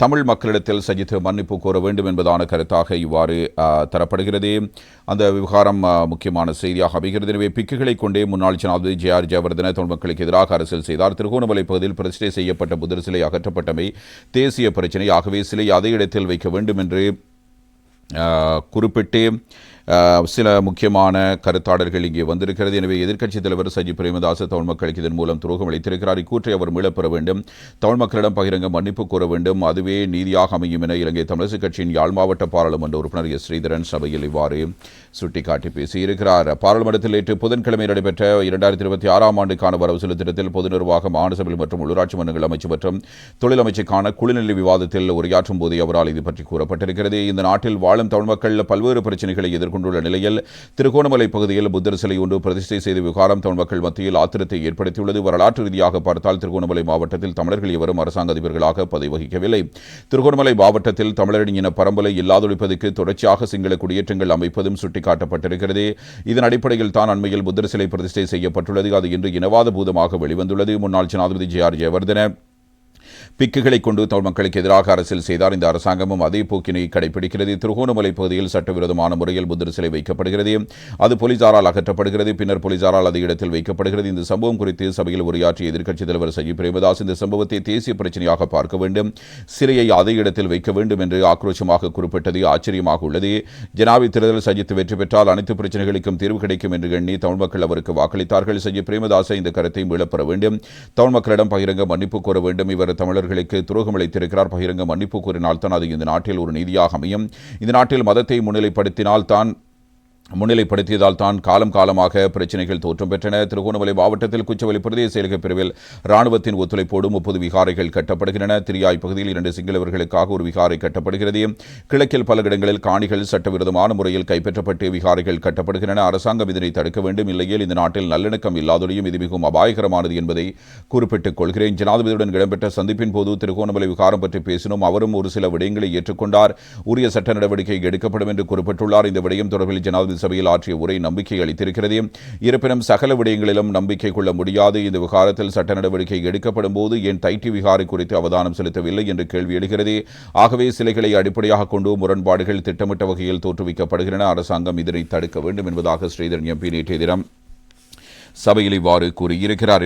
தமிழ் மக்களிடத்தில் சஜித் மன்னிப்பு கோர வேண்டும் என்பதான கருத்தாக இவ்வாறு தரப்படுகிறது. அந்த விவகாரம் முக்கியமான செய்தியாக அமைகிறது. எனவே பிக்குகளை கொண்டே முன்னாள் ஜனாதிபதி ஜே ஆர் ஜெயவர்தன தமிழ் மக்களுக்கு எதிராக அரசியல் செய்தார். திருகோணமலை பகுதியில் பிரச்சனை செய்யப்பட்ட புதர் சிலை அகற்றப்பட்டமை தேசிய பிரச்சினை ஆகவே சிலை அதே இடத்தில் வைக்க வேண்டும் என்று குறிப்பிட்டு சில முக்கியமான கருத்தாடல்கள் இங்கே வந்திருக்கிறது. எனவே எதிர்க்கட்சித் தலைவர் சஜி பிரேமதாச தமிழ் மக்களுக்கு இதன் மூலம் துரோகம் அளித்திருக்கிறார். இக்கூற்றை அவர் மீளப்பெற வேண்டும். தமிழ் மக்களிடம் பகிரங்க மன்னிப்பு கோர வேண்டும். அதுவே நீதியாக அமையும் என இலங்கை தமிழரசுக் கட்சியின் யாழ் மாவட்ட பாராளுமன்ற உறுப்பினர் எஸ் ஸ்ரீதரன் சபையில் இவ்வாறு சுட்டிக்காட்டி பேசியிருக்கிறார். பாராளுமன்றத்தில் நேற்று புதன்கிழமை நடைபெற்ற இரண்டாயிரத்தி இருபத்தி ஆறாம் ஆண்டுக்கான வரவு செலவு திட்டத்தில் பொது நிர்வாகம் மாநிலசபை மற்றும் உள்ளூராட்சி மன்றங்கள் அமைச்சு மற்றும் தொழில் அமைச்சுக்கான குழுநிலை விவாதத்தில் உரையாற்றும் போதே அவரால் இது பற்றி கூறப்பட்டிருக்கிறது. இந்த நாட்டில் வாழும் தமிழ் மக்கள் பல்வேறு பிரச்சனைகளை எதிர்கொண்டு கொண்டுள்ள நிலையில் திருகோணமலை பகுதியில் புத்தர் சிலை ஒன்று பிரதிஷ்டை செய்த விவகாரம் தமிழ் மக்கள் மத்தியில் ஆத்திரத்தை ஏற்படுத்தியுள்ளது. வரலாற்று ரீதியாக பார்த்தால் திருகோணமலை மாவட்டத்தில் தமிழர்கள் எவரும் அரசாங்க அதிபர்களாக பதவி வகிக்கவில்லை திருகோணமலை மாவட்டத்தில் தமிழரின் இன பரம்பலை இல்லாதொழிப்பதற்கு தொடர்ச்சியாக சிங்கள குடியேற்றங்கள் அமைப்பதும் சுட்டிக்காட்டப்பட்டிருக்கிறது. இதன் அடிப்படையில் தான் அண்மையில் புத்தர் சிலை பிரதிஷ்டை செய்யப்பட்டுள்ளது. அது இன்று இனவாத பூதமாக வெளிவந்துள்ளது. முன்னாள் ஜனாதிபதி ஜே ஆர் ஜெயவர்தன பிக்குகளை கொண்டு தமிழ் மக்களுக்கு எதிராக அரசியல் செய்தார். இந்த அரசாங்கமும் அதே போக்கினை கடைபிடிக்கிறது. திருகோணமலை பகுதியில் சட்டவிரோதமான முறையில் புத்தர் சிலை வைக்கப்படுகிறது. அது போலீசாரால் அகற்றப்படுகிறது. பின்னர் போலீசாரால் அது இடத்தில் வைக்கப்படுகிறது. இந்த சம்பவம் குறித்து சபையில் உரையாற்றிய எதிர்க்கட்சித் தலைவர் சஜி பிரேமதாஸ் இந்த சம்பவத்தை தேசிய பிரச்சனையாக பார்க்க வேண்டும். சிலையை அதே இடத்தில் வைக்க வேண்டும் என்று ஆக்ரோஷமாக குறிப்பிட்டது ஆச்சரியமாக உள்ளது. ஜனாபி தேர்தல் சஜித் வெற்றி பெற்றால் அனைத்து பிரச்சனைகளுக்கும் தீர்வு கிடைக்கும் என்று எண்ணி தமிழ் மக்கள் அவருக்கு வாக்களித்தார்கள். சஜி பிரேமதாசை இந்த கருத்தை மீளப்பெற வேண்டும். தமிழ் மக்களிடம் பகிரங்க மன்னிப்பு கோர வேண்டும். இவர் தமிழர்களுக்கு துரோகம் அளித்திருக்கிறார். பகிரங்க மன்னிப்பு கூறினால் தான் அது இந்த நாட்டில் ஒரு நீதியாக அமையும். இந்த நாட்டில் மதத்தை முன்னிலைப்படுத்தினால் தான் முன்னிலைப்படுத்தியதால் தான் காலம் காலமாக பிரச்சனைகள் தோற்றம் பெற்றன. திருகோணமலை மாவட்டத்தில் குச்சவெளி பிரதேச செயலக பிரிவில் ராணுவத்தின் ஒத்துழைப்போடு முப்பது விகாரைகள் கட்டப்படுகின்றன. திரியாய் பகுதியில் இரண்டு சிங்களவர்களுக்காக ஒரு விகாரை கட்டப்படுகிறது. கிழக்கில் பல இடங்களில் காணிகள் சட்டவிரோதமான முறையில் கைப்பற்றப்பட்டு விகாரைகள் கட்டப்படுகின்றன. அரசாங்கம் இதனை தடுக்க வேண்டும். இல்லையேல் இந்த நாட்டில் நல்லிணக்கம் இல்லாதொழியும் இது மிகவும் அபாயகரமானது என்பதை குறிப்பிட்டுக் கொள்கிறேன். ஜனாதிபதியுடன் இடம்பெற்ற சந்திப்பின் போது திருகோணமலை விகாரம் பற்றி பேசினோம். அவரும் ஒரு சில விடயங்களை ஏற்றுக்கொண்டார். உரிய சட்ட நடவடிக்கை எடுக்கப்படும் என்று குறிப்பிட்டுள்ளார். இந்த விடயம் தொடர்பில் ஜனாதிபதி சபையில் ஆற்றிய உரை நம்பிக்கை அளித்திருக்கிறது. இருப்பினும் சகல விடயங்களிலும் நம்பிக்கை கொள்ள முடியாது. இந்த விவகாரத்தில் சட்ட நடவடிக்கை எடுக்கப்படும் போது ஏன் தைட்டி விகாரை குறித்து அவதானம் செலுத்தவில்லை என்று கேள்வி எழுகிறது. ஆகவே சிலைகளை அடிப்படையாக கொண்டு முரண்பாடுகள் திட்டமிட்ட வகையில் தோற்றுவிக்கப்படுகின்றன. அரசாங்கம் இதனை தடுக்க வேண்டும் என்பதாக ஸ்ரீதரன் எம்பி நேற்றைய தினம் சபையில் இவ்வாறு கூறியிருக்கிறார்.